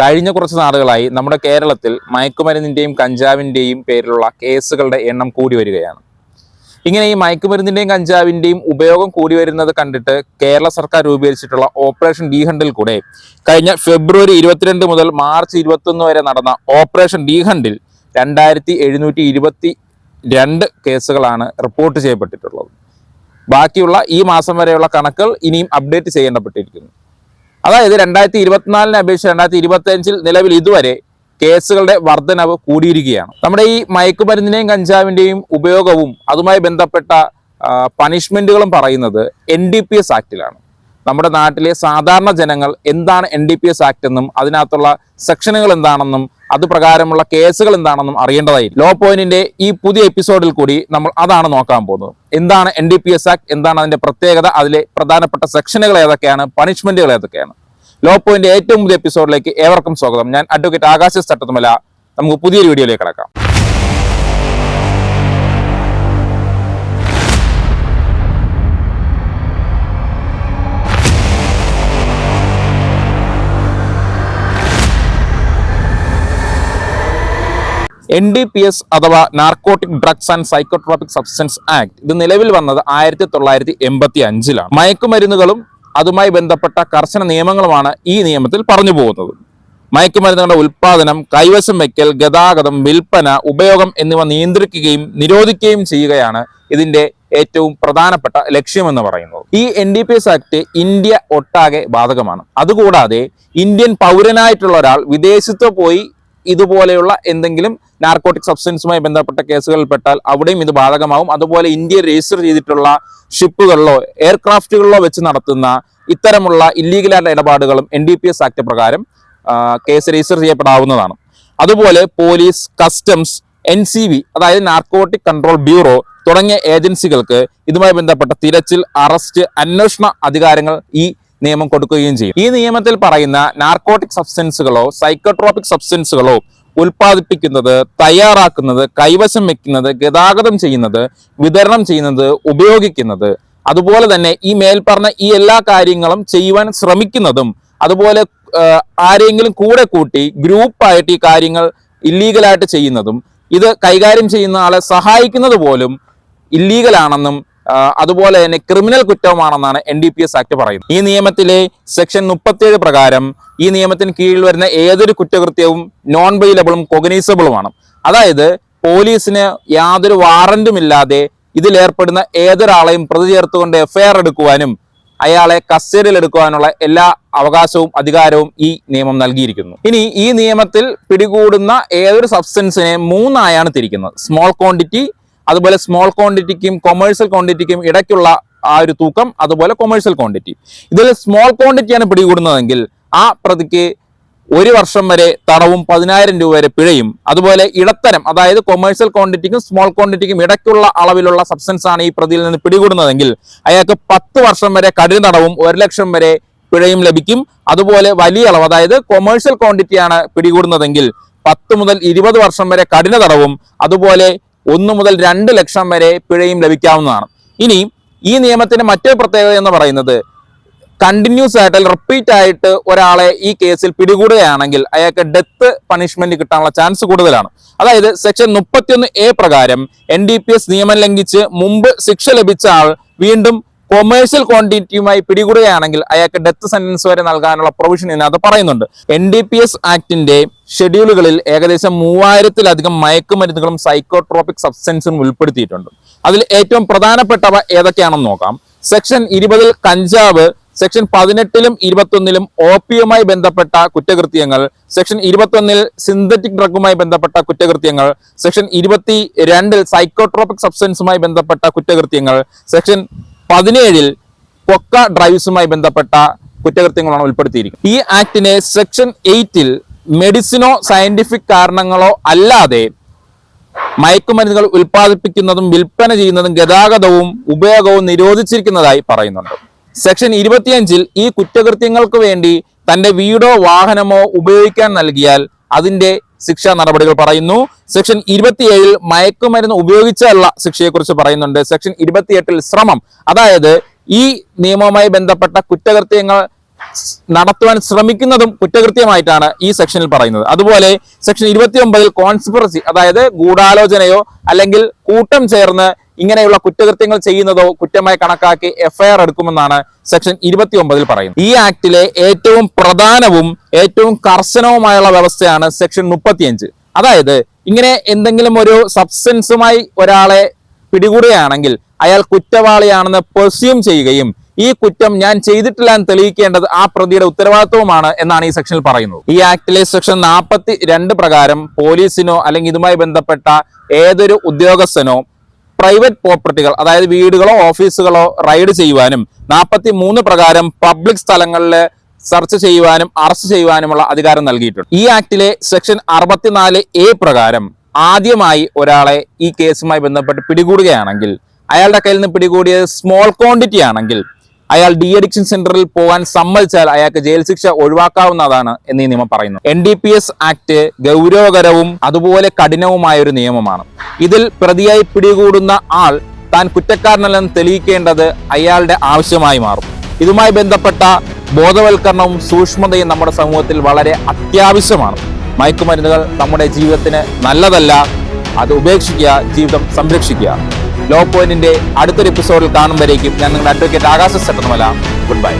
കഴിഞ്ഞ കുറച്ച് നാളുകളായി നമ്മുടെ കേരളത്തിൽ മയക്കുമരുന്നിന്റെയും കഞ്ചാവിന്റെയും പേരിലുള്ള കേസുകളുടെ എണ്ണം കൂടി വരികയാണ്. ഇങ്ങനെ ഈ മയക്കുമരുന്നിന്റെയും കഞ്ചാവിന്റെയും ഉപയോഗം കൂടി വരുന്നത് കണ്ടിട്ട് കേരള സർക്കാർ രൂപീകരിച്ചിട്ടുള്ള ഓപ്പറേഷൻ ഡി ഹണ്ടിൽ കൂടെ കഴിഞ്ഞ ഫെബ്രുവരി ഇരുപത്തിരണ്ട് മുതൽ മാർച്ച് ഇരുപത്തൊന്ന് വരെ നടന്ന ഓപ്പറേഷൻ ഡി ഹണ്ടിൽ രണ്ടായിരത്തി എഴുന്നൂറ്റി ഇരുപത്തി രണ്ട് കേസുകളാണ് റിപ്പോർട്ട് ചെയ്യപ്പെട്ടിട്ടുള്ളത്. ബാക്കിയുള്ള ഈ മാസം വരെയുള്ള കണക്കുകൾ ഇനിയും അപ്ഡേറ്റ് ചെയ്യേണ്ടപ്പെട്ടിരിക്കുന്നു. അതായത് രണ്ടായിരത്തി ഇരുപത്തിനാലിനെ അപേക്ഷിച്ച് രണ്ടായിരത്തി ഇരുപത്തി അഞ്ചിൽ നിലവിൽ ഇതുവരെ കേസുകളുടെ വർധനവ് കൂടിയിരിക്കുകയാണ്. നമ്മുടെ ഈ മയക്കുമരുന്നിന്റെയും കഞ്ചാവിന്റെയും ഉപയോഗവും അതുമായി ബന്ധപ്പെട്ട പണിഷ്മെന്റുകളും പറയുന്നത് എൻ ഡി പി എസ് ആക്ടിലാണ് നമ്മുടെ നാട്ടിലെ സാധാരണ ജനങ്ങൾ എന്താണ് N D P S act എന്നും അതിനകത്തുള്ള സെക്ഷനുകൾ എന്താണെന്നും അത് പ്രകാരമുള്ള കേസുകൾ എന്താണെന്നും അറിയേണ്ടതായി. ലോ പോയിന്റിന്റെ ഈ പുതിയ എപ്പിസോഡിൽ കൂടി നമ്മൾ അതാണ് നോക്കാൻ പോകുന്നത്. എന്താണ് N D P S act എന്താണ് അതിന്റെ പ്രത്യേകത? അതിലെ പ്രധാനപ്പെട്ട സെക്ഷനുകൾ ഏതൊക്കെയാണ്? പണിഷ്മെന്റുകൾ ഏതൊക്കെയാണ്? ലോ പോയിന്റ് ഏറ്റവും പുതിയ എപ്പിസോഡിലേക്ക് ഏവർക്കും സ്വാഗതം. ഞാൻ അഡ്വക്കേറ്റ് ആകാശ തട്ടത്തുമല നമുക്ക് പുതിയൊരു വീഡിയോയിലേക്ക് കിടക്കാം. എൻ ഡി പി എസ് അഥവാ narcotic drugs and psychotropic substance act ഇത് നിലവിൽ വന്നത് ആയിരത്തി തൊള്ളായിരത്തി എൺപത്തി അഞ്ചിലാണ് മയക്കുമരുന്നുകളും അതുമായി ബന്ധപ്പെട്ട കർശന നിയമങ്ങളുമാണ് ഈ നിയമത്തിൽ പറഞ്ഞു പോകുന്നത്. മയക്കുമരുന്നുകളുടെ ഉൽപാദനം കൈവശം വയ്ക്കൽ ഗതാഗതം വിൽപ്പന ഉപയോഗം എന്നിവ നിയന്ത്രിക്കുകയും നിരോധിക്കുകയും ചെയ്യുകയാണ് ഇതിന്റെ ഏറ്റവും പ്രധാനപ്പെട്ട ലക്ഷ്യമെന്ന് പറയുന്നത്. ഈ N D P S act India ഒട്ടാകെ ബാധകമാണ്. അതുകൂടാതെ ഇന്ത്യൻ പൗരനായിട്ടുള്ള ഒരാൾ വിദേശത്ത് പോയി ഇതുപോലെയുള്ള എന്തെങ്കിലും നാർക്കോട്ടിക് സബ്സ്റ്റൻസുമായി ബന്ധപ്പെട്ട കേസുകളിൽ പെട്ടാൽ അവിടെയും ഇത് ബാധകമാവും. അതുപോലെ ഇന്ത്യ രജിസ്റ്റർ ചെയ്തിട്ടുള്ള ഷിപ്പുകളിലോ എയർക്രാഫ്റ്റുകളിലോ വെച്ച് നടത്തുന്ന ഇത്തരമുള്ള ഇല്ലീഗലായിട്ടുള്ള ഇടപാടുകളും N D P S act പ്രകാരം കേസ് രജിസ്റ്റർ ചെയ്യപ്പെടാവുന്നതാണ്. അതുപോലെ police customs N C B അതായത് നാർക്കോട്ടിക് കൺട്രോൾ ബ്യൂറോ തുടങ്ങിയ ഏജൻസികൾക്ക് ഇതുമായി ബന്ധപ്പെട്ട തിരച്ചിൽ അറസ്റ്റ് അന്വേഷണ അധികാരങ്ങൾ ഈ നിയമം കൊടുക്കുകയും ചെയ്യും. ഈ നിയമത്തിൽ പറയുന്ന നാർക്കോട്ടിക് സബ്സ്റ്റൻസുകളോ സൈക്കോട്രോപിക് സബ്സ്റ്റൻസുകളോ ഉൽപ്പാദിപ്പിക്കുന്നത് തയ്യാറാക്കുന്നത് കൈവശം വെക്കുന്നത് ഗതാഗതം ചെയ്യുന്നത് വിതരണം ചെയ്യുന്നത് ഉപയോഗിക്കുന്നത്. അതുപോലെ തന്നെ ഈ മേൽപ്പറഞ്ഞ ഈ എല്ലാ കാര്യങ്ങളും ചെയ്യുവാൻ ശ്രമിക്കുന്നതും അതുപോലെ ആരെങ്കിലും കൂടെ കൂട്ടി ഗ്രൂപ്പായിട്ട് ഈ കാര്യങ്ങൾ ഇല്ലീഗലായിട്ട് ചെയ്യുന്നതും ഇത് കൈകാര്യം ചെയ്യുന്ന ആളെ സഹായിക്കുന്നത് പോലും ഇല്ലീഗലാണെന്നും അതുപോലെ തന്നെ criminal കുറ്റവുമാണെന്നാണ് N D P S act പറയുന്നത്. ഈ നിയമത്തിലെ സെക്ഷൻ മുപ്പത്തിയേഴ് പ്രകാരം ഈ നിയമത്തിന് കീഴിൽ വരുന്ന ഏതൊരു കുറ്റകൃത്യവും നോൺ ബെയിലബിളും കൊഗനൈസബിളുമാണ് അതായത് പോലീസിന് യാതൊരു വാറന്റും ഇല്ലാതെ ഇതിലേർപ്പെടുന്ന ഏതൊരാളെയും പ്രതി ചേർത്തുകൊണ്ട് എഫ്ഐആർ എടുക്കുവാനും അയാളെ കസ്റ്റഡിയിൽ എടുക്കുവാനുള്ള എല്ലാ അവകാശവും അധികാരവും ഈ നിയമം നൽകിയിരിക്കുന്നു. ഇനി ഈ നിയമത്തിൽ പിടികൂടുന്ന ഏതൊരു സബ്സ്റ്റൻസിനെ മൂന്നായാണ് തിരിക്കുന്നത്. സ്മോൾ ക്വാണ്ടിറ്റി അതുപോലെ സ്മോൾ ക്വാണ്ടിറ്റിക്കും കൊമേഴ്സ്യൽ ക്വാണ്ടിറ്റിക്കും ഇടയ്ക്കുള്ള ആ ഒരു തൂക്കം അതുപോലെ കൊമേഴ്സ്യൽ ക്വാണ്ടിറ്റി ഇതിൽ സ്മോൾ ക്വാണ്ടിറ്റിയാണ് പിടികൂടുന്നതെങ്കിൽ ആ പ്രതിക്ക് ഒരു വർഷം വരെ തടവും പതിനായിരം രൂപ വരെ പിഴയും. അതുപോലെ ഇടത്തരം അതായത് കൊമേഴ്സ്യൽ ക്വാണ്ടിറ്റിക്കും സ്മോൾ ക്വാണ്ടിറ്റിക്കും ഇടയ്ക്കുള്ള അളവിലുള്ള സബ്സ്റ്റൻസ് ആണ് ഈ പ്രതിയിൽ നിന്ന് പിടികൂടുന്നതെങ്കിൽ അയാൾക്ക് പത്ത് വർഷം വരെ കഠിന തടവും ഒരു ലക്ഷം വരെ പിഴയും ലഭിക്കും. അതുപോലെ വലിയ അളവ് അതായത് കൊമേഴ്സ്യൽ ക്വാണ്ടിറ്റിയാണ് പിടികൂടുന്നതെങ്കിൽ പത്ത് മുതൽ ഇരുപത് വർഷം വരെ കഠിന തടവും. അതുപോലെ ഒന്ന് മുതൽ രണ്ട് ലക്ഷം വരെ പിഴയും ലഭിക്കാവുന്നതാണ്. ഇനി ഈ നിയമത്തിന്റെ മറ്റൊരു പ്രത്യേകത എന്ന് പറയുന്നത് കണ്ടിന്യൂസ് ആയിട്ട് അല്ലെങ്കിൽ റിപ്പീറ്റ് ആയിട്ട് ഒരാളെ ഈ കേസിൽ പിടികൂടുകയാണെങ്കിൽ അയാൾക്ക് ഡെത്ത് പണിഷ്മെന്റ് കിട്ടാനുള്ള ചാൻസ് കൂടുതലാണ്. അതായത് സെക്ഷൻ മുപ്പത്തിയൊന്ന് എ പ്രകാരം എൻ ഡി പി എസ് നിയമം ലംഘിച്ച് മുമ്പ് ശിക്ഷ ലഭിച്ച ആൾ വീണ്ടും കൊമേഴ്സ്യൽ ക്വാണ്ടിറ്റിയുമായി പിടികൂടുകയാണെങ്കിൽ അയാൾക്ക് ഡെത്ത് സെന്റൻസ് വരെ നൽകാനുള്ള പ്രൊവിഷൻ ഇതിനകത്ത് പറയുന്നുണ്ട്. എൻ ഡി പി എസ് ആക്ടിന്റെ ഷെഡ്യൂളുകളിൽ ഏകദേശം മൂവായിരത്തിലധികം മയക്കുമരുന്നുകളും സൈക്കോട്രോപിക് സബ്സ്റ്റൻസും ഉൾപ്പെടുത്തിയിട്ടുണ്ട്. അതിൽ ഏറ്റവും പ്രധാനപ്പെട്ടവ ഏതൊക്കെയാണെന്ന് നോക്കാം. സെക്ഷൻ ഇരുപതിൽ കഞ്ചാവ് സെക്ഷൻ പതിനെട്ടിലും ഇരുപത്തൊന്നിലും ഓപ്പിയുമായി ബന്ധപ്പെട്ട കുറ്റകൃത്യങ്ങൾ സെക്ഷൻ ഇരുപത്തൊന്നിൽ സിന്തറ്റിക് ഡ്രഗുമായി ബന്ധപ്പെട്ട കുറ്റകൃത്യങ്ങൾ സെക്ഷൻ ഇരുപത്തി രണ്ടിൽ സൈക്കോട്രോപിക് സബ്സ്റ്റൻസുമായി ബന്ധപ്പെട്ട കുറ്റകൃത്യങ്ങൾ സെക്ഷൻ പതിനേഴിൽ കൊക്ക ഡ്രൈവ്സുമായി ബന്ധപ്പെട്ട കുറ്റകൃത്യങ്ങളാണ് ഉൾപ്പെടുത്തിയിരിക്കുന്നത്. ഈ ആക്ടിനെ സെക്ഷൻ എയ്റ്റിൽ മെഡിസിനോ സയന്റിഫിക് കാരണങ്ങളോ അല്ലാതെ മയക്കുമരുന്നുകൾ ഉൽപ്പാദിപ്പിക്കുന്നതും വിൽപ്പന ചെയ്യുന്നതും ഗതാഗതവും ഉപയോഗവും നിരോധിച്ചിരിക്കുന്നതായി പറയുന്നുണ്ട്. സെക്ഷൻ ഇരുപത്തിയഞ്ചിൽ ഈ കുറ്റകൃത്യങ്ങൾക്ക് വേണ്ടി തന്റെ വീടോ വാഹനമോ ഉപയോഗിക്കാൻ നൽകിയാൽ അതിന്റെ ശിക്ഷാ നടപടികൾ പറയുന്നു. സെക്ഷൻ ഇരുപത്തിയേഴിൽ മയക്കുമരുന്ന് ഉപയോഗിച്ചുള്ള ശിക്ഷയെക്കുറിച്ച് പറയുന്നുണ്ട്. സെക്ഷൻ ഇരുപത്തിയെട്ടിൽ ശ്രമം. അതായത് ഈ നിയമവുമായി ബന്ധപ്പെട്ട കുറ്റകൃത്യങ്ങൾ നടത്തുവാൻ ശ്രമിക്കുന്നതും കുറ്റകൃത്യമായിട്ടാണ് ഈ സെക്ഷനിൽ പറയുന്നത്. അതുപോലെ സെക്ഷൻ ഇരുപത്തി ഒമ്പതിൽ കോൺസ്പിറസി അതായത് ഗൂഢാലോചനയോ അല്ലെങ്കിൽ കൂട്ടം ചേർന്ന് ഇങ്ങനെയുള്ള കുറ്റകൃത്യങ്ങൾ ചെയ്യുന്നതോ കുറ്റമായി കണക്കാക്കി എഫ്ഐആർ എടുക്കുമെന്നാണ് സെക്ഷൻ ഇരുപത്തി ഒമ്പതിൽ പറയുന്നത്. ഈ ആക്ടിലെ ഏറ്റവും പ്രധാനവും ഏറ്റവും കർശനവുമായുള്ള വ്യവസ്ഥയാണ് സെക്ഷൻ മുപ്പത്തിയഞ്ച്. അതായത് ഇങ്ങനെ എന്തെങ്കിലും ഒരു സബ്സ്റ്റൻസുമായി ഒരാളെ പിടികൂടുകയാണെങ്കിൽ അയാൾ കുറ്റവാളിയാണെന്ന് പെർസ്യൂം ചെയ്യുകയും ഈ കുറ്റം ഞാൻ ചെയ്തിട്ടില്ല എന്ന് തെളിയിക്കേണ്ടത് ആ പ്രതിയുടെ ഉത്തരവാദിത്വമാണ് എന്നാണ് ഈ സെക്ഷനിൽ പറയുന്നത്. ഈ ആക്ടിലെ സെക്ഷൻ നാൽപ്പത്തി രണ്ട് പ്രകാരം പോലീസിനോ അല്ലെങ്കിൽ ഇതുമായി ബന്ധപ്പെട്ട ഏതൊരു ഉദ്യോഗസ്ഥനോ പ്രൈവറ്റ് പ്രോപ്പർട്ടികൾ അതായത് വീടുകളോ ഓഫീസുകളോ റൈഡ് ചെയ്യുവാനും നാൽപ്പത്തി മൂന്ന് പ്രകാരം പബ്ലിക് സ്ഥലങ്ങളിൽ സെർച്ച് ചെയ്യുവാനും അറസ്റ്റ് ചെയ്യുവാനുമുള്ള അധികാരം നൽകിയിട്ടുണ്ട്. ഈ ആക്ടിലെ സെക്ഷൻ അറുപത്തിനാല് എ പ്രകാരം ആദ്യമായി ഒരാളെ ഈ കേസുമായി ബന്ധപ്പെട്ട് പിടികൂടുകയാണെങ്കിൽ അയാളുടെ കയ്യിൽ നിന്ന് പിടികൂടിയത് സ്മോൾ ക്വാണ്ടിറ്റി ആണെങ്കിൽ അയാൾ ഡി അഡിക്ഷൻ സെന്ററിൽ പോകാൻ സമ്മതിച്ചാൽ അയാൾക്ക് ജയിൽ ശിക്ഷ ഒഴിവാക്കാവുന്നതാണ് എന്ന് ഈ നിയമം പറയുന്നു. N D P S act ഗൗരവകരവും അതുപോലെ കഠിനവുമായ ഒരു നിയമമാണ്. ഇതിൽ പ്രതിയായി പിടികൂടുന്ന ആൾ താൻ കുറ്റക്കാരനല്ലെന്ന് തെളിയിക്കേണ്ടത് അയാളുടെ ആവശ്യമായി മാറും. ഇതുമായി ബന്ധപ്പെട്ട ബോധവൽക്കരണവും സൂക്ഷ്മതയും നമ്മുടെ സമൂഹത്തിൽ വളരെ അത്യാവശ്യമാണ്. മയക്കുമരുന്നുകൾ നമ്മുടെ ജീവിതത്തിന് നല്ലതല്ല. അത് ഉപേക്ഷിക്കുക ജീവിതം സംരക്ഷിക്കുക. ലോ പോയിന്റിന്റെ അടുത്തൊരു എപ്പിസോഡിൽ കാണുമ്പോഴേക്കും ഞാൻ നിങ്ങളുടെ അഡ്വക്കേറ്റ് ആകാശ സെട്ടർമല ഗുഡ് ബൈ